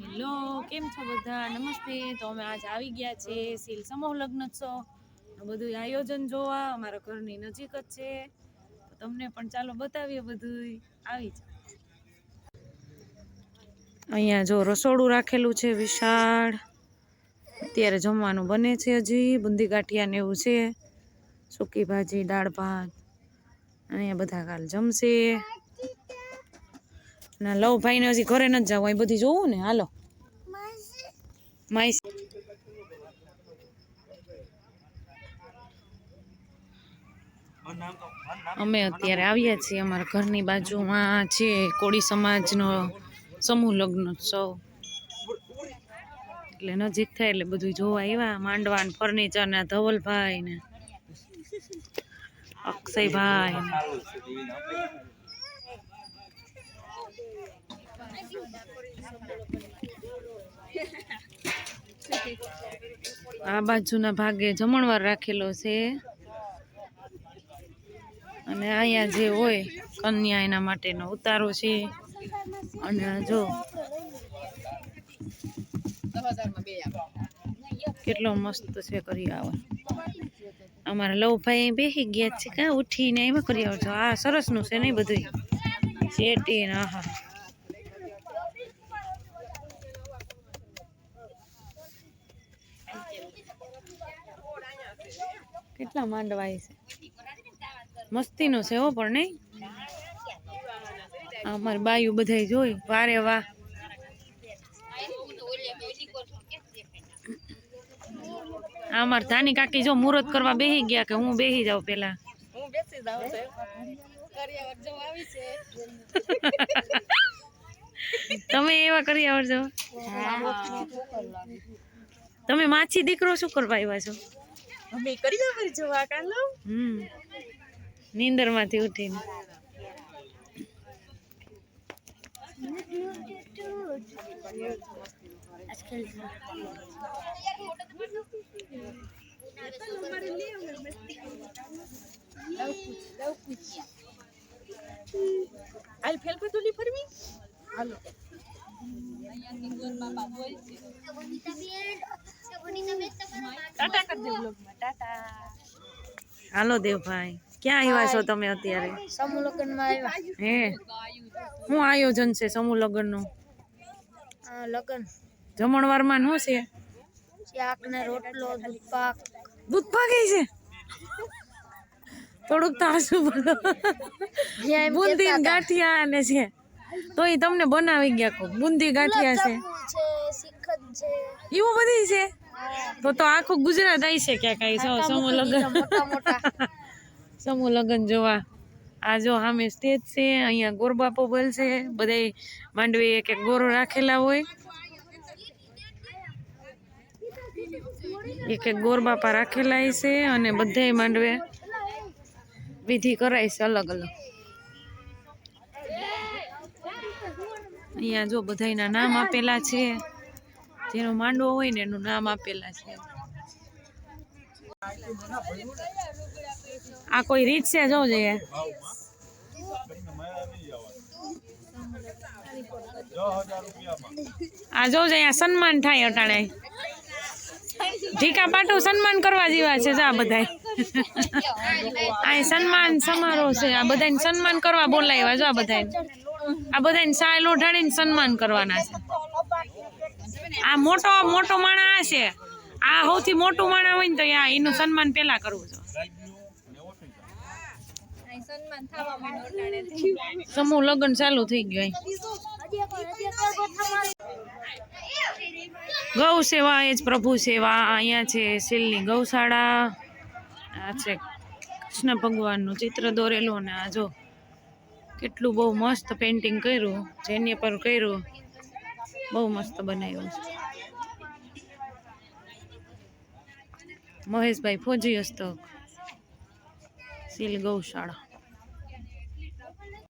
Hello, કેમ છો બધા? નમસ્તે. તો અમે આજ આવી ગયા છે સીલ સમૂહ લગ્નોત્સવ. બધું આયોજન જોવા. અમારા ઘરની નજીક જ છે. તો તમને પણ ચાલો બતાવીએ બધું આવી જાઓ. અહીંયા જો રસોડું રાખેલું છે વિશાળ. અત્યારે જમવાનું બને છે હજી. બુંદી ગાંઠિયા ને એવું છે. સૂકી ભાજી, દાળ ભાત. અહીંયા બધા કાલ જમશે. ના, લવ ભાઈને હજી ઘરે નથી જવું, અહીં બધી જોવું ને, હાલો. માઈસ અમે અત્યારે આવ્યા છીએ અમારા ઘરની બાજુમાં છે કોળી સમાજનો સમૂહ લગ્નોત્સવ. એટલે નજીક થાય એટલે બધું જોવા આવ્યા માંડવા ને ફર્નિચર ને ધવલભાઈ ને અક્ષયભાઈ ને. આ બાજુના ભાગે જમણવાર રાખેલો છે. અને અહીંયા જે હોય કન્યા એના માટેનો ઉતારો છે. અને જો કેટલો મસ્ત છે કરિયાવર અમારા લવભાઈ બેસી ગયા છે. કાં ઉઠીને એમાં કરિયાવર જો આ સરસનું છે નહીં બધું ને આહા. કેટલા માંડવાય છે? મસ્તીનો છે હો પણ નહીં? અમારી બાયું બધાય જોઈ વારે વાહ. અમાર ધાની કાકી જો મુહૂર્ત કરવા બેહી ગયા કે હું બેહી જાઉં પેલા? હું બેસી જાઉં છે. તમે એવા કરી આવડજો તમે માછી દીકરો શું કરવા આવ્યા છો? અમે ફરી જોવા કાલો હમ. નીંદરમાંથી ઉઠીને. હાલ ફેલ પે તુલી ફરવી? હાલો. ટાટા કરી દે બ્લોગમાં. ટાટા. હાલો દેવભાઈ ક્યાં આવ્યા છો તમે અત્યારે? સમૂહ લગ્નમાં આવ્યા. હે? શું આયોજન છે સમૂહ લગ્નનું? લગ્ન. જમણવારમાં શું છે? શાક ને રોટલો દૂધ પાક દૂધ પાકે છે? થોડુંક તાસું બોલો બુંદી ગાંઠિયા ને છે. તોય તમને બનાવી ગયા કો બુંદી ગાંઠિયા છે. છે છે. એવું બધી છે? તો તો આખું ગુજરાત આવી છે ક્યાં કઈ સૌ સમૂહ લગ્ન. સમૂહ લગ્ન જોવા. આ જો સામે સ્ટેજ છે અહીંયા ગોરબાપો બોલશે બધાય માંડવી એક એક ગોરો રાખેલા હોય. એક એક ગોરબાપા રાખેલા છે અને બધાય માંડવે વિધિ કરાય છે અલગ અલગ. અહીંયા જો બધાયના નામ આપેલા છે. જેનો માંડવો હોય ને એનું નામ આપેલા છે. આ કોઈ રીત છે? જો આ જો સન્માન થાય અટાણે. ઢીકા પાટો સન્માન કરવા જેવા છે, જા બધાય. આ સન્માન સમારોહ છે, આ બધાને સન્માન કરવા બોલાવ્યા, જો આ બધા આ બધાને સાયલ ઓઢાડીને સન્માન કરવાના છે. આ મોટો મોટો માણા આ છે. આ સૌથી મોટું માણા હોય ને તો એનું સન્માન પેલા કરવું માંડ્યો સમૂહ લગ્ન ચાલુ થઈ ગયું ગૌ સેવા, એ જ પ્રભુ સેવા. અહીંયા છે શીલની ગૌશાળા. આ છે કૃષ્ણ ભગવાનનું ચિત્ર દોરેલું અને આ જો કેટલું બહુ મસ્ત પેન્ટિંગ કર્યું, જેની પર કર્યું. બહુ મસ્ત બનાવ્યું છે. મહેશભાઈ ફોજી હસ્તક. શીલ ગૌશાળા.